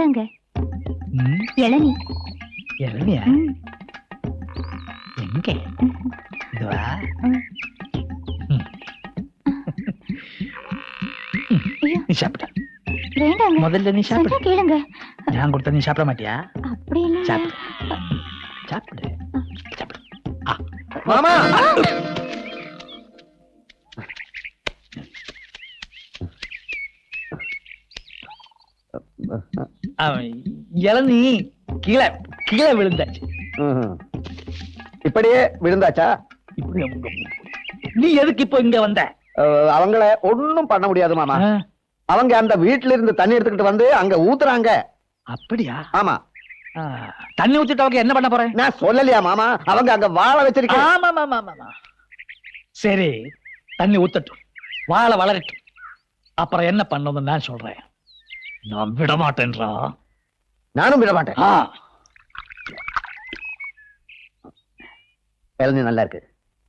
இந்தாங்க இளநீ. இளநியா? எங்க? இதுவா? நீ சாப்பிட்ட வேண்டாங்க. முதல்ல நீ சாப்பிடு. கேளுங்க. நான் கொடுத்த நீ சாப்பிட மாட்டியா? அப்படி இல்ல. சாப்பிடு. சாப்பிடு. சாப்பிடு. மாமா! அவன் இளநீ கீழே கீழே விழுந்தாச்சு. இப்படியே விழுந்தாச்சா? இப்படி நீ எதுக்கு இப்போ இங்க வந்த? அவங்கள ஒண்ணும் பண்ண முடியாது மாமா. அவங்க அந்த வீட்ல இருந்து தண்ணி எடுத்துக்கிட்டு வந்து அங்க ஊத்துறாங்க. அப்படியா? ஆமா. தண்ணி ஊத்திட்டவங்க என்ன பண்ண போறேன் நான் சொல்லலையா மாமா? அவங்க அங்க வாழ வச்சிருக்கேன் ஆமா ஆமா ஆமா சரி தண்ணி ஊத்தட்டும். வாழை வளரட்டும். அப்புறம் என்ன பண்ணதுன்னு நான் சொல்றேன். நான் விட மாட்டேன்றா நானும் விட மாட்டேன் ஆ, இளநீ நல்லா இருக்கு.